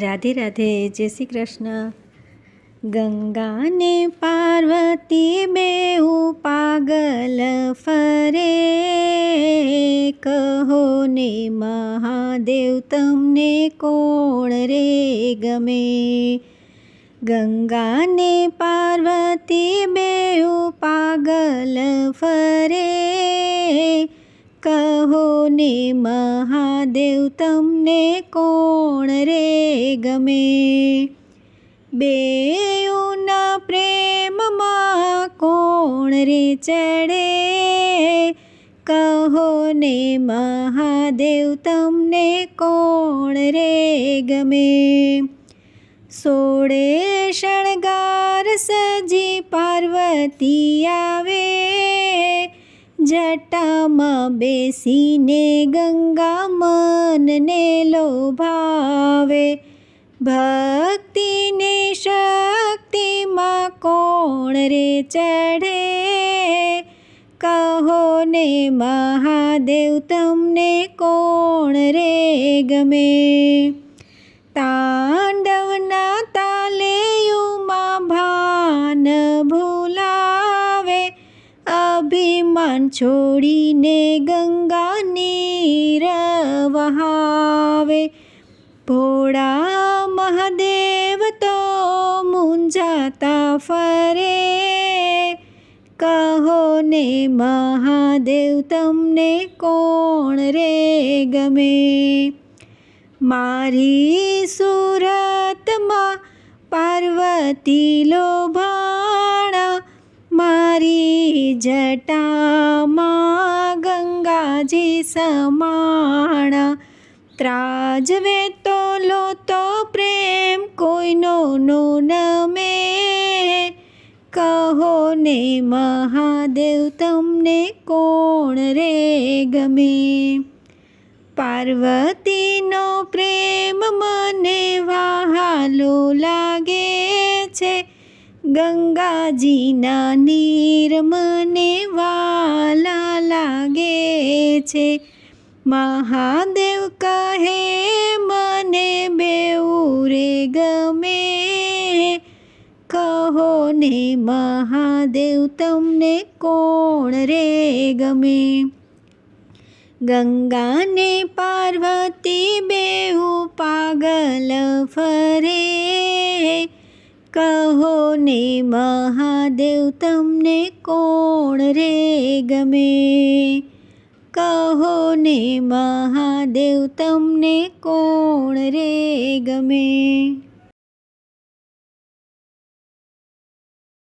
રાધે રાધે, જય શ્રી કૃષ્ણ. ગંગાને પાર્વતી બેઉ પાગલ ફરે. કહો ને મહાદેવ, તમને કોણ રે ગમે? ગંગાને પાર્વતી બેઉ પાગલ ફરે. કહો ને મહાદેવ, તમને કોણ રે ગમે? બેઉના પ્રેમમાં કોણ રે ચડે? કહો ને મહાદેવ, તમને કોણ રે ગમે? સોળે શણગાર સજી પાર્વતી આવે જટામાં બેસીને ગંગા મનને લોભાવે ભક્તિને શક્તિમાં કોણ રે ચઢે કહો ને મહાદેવ તમને કોણ રે ગમે તાંડવના અભિમાન છોડીને ગંગા નીર વહાવે ભોળા મહાદેવ તો મૂંઝાતા ફરે. કહો ને મહાદેવ, તમને કોણ રે ગમે? મારી સુરતમાં પાર્વતી લોભાણા, મારી ગંગાજી સમાણા. ત્રાજવે તો લો તો પ્રેમ કોઈનો નો નમે કહો ને મહાદેવ, તમને કોણ રે ગમે? પાર્વતીનો પ્રેમ મને વહાલો લાગે છે. ગંગાજીના નીર મને વાલા લાગે છે. મહાદેવ કહે, મને બેઉરે ગમે. કહો ને મહાદેવ, તમને કોણ રે ગમે? ગંગાને પાર્વતી બેઉ પાગલ ફરે. કહો ને મહાદેવ તમને કોણ રે ગમે? કહો ને મહાદેવ તમને કોણ રે ગમે?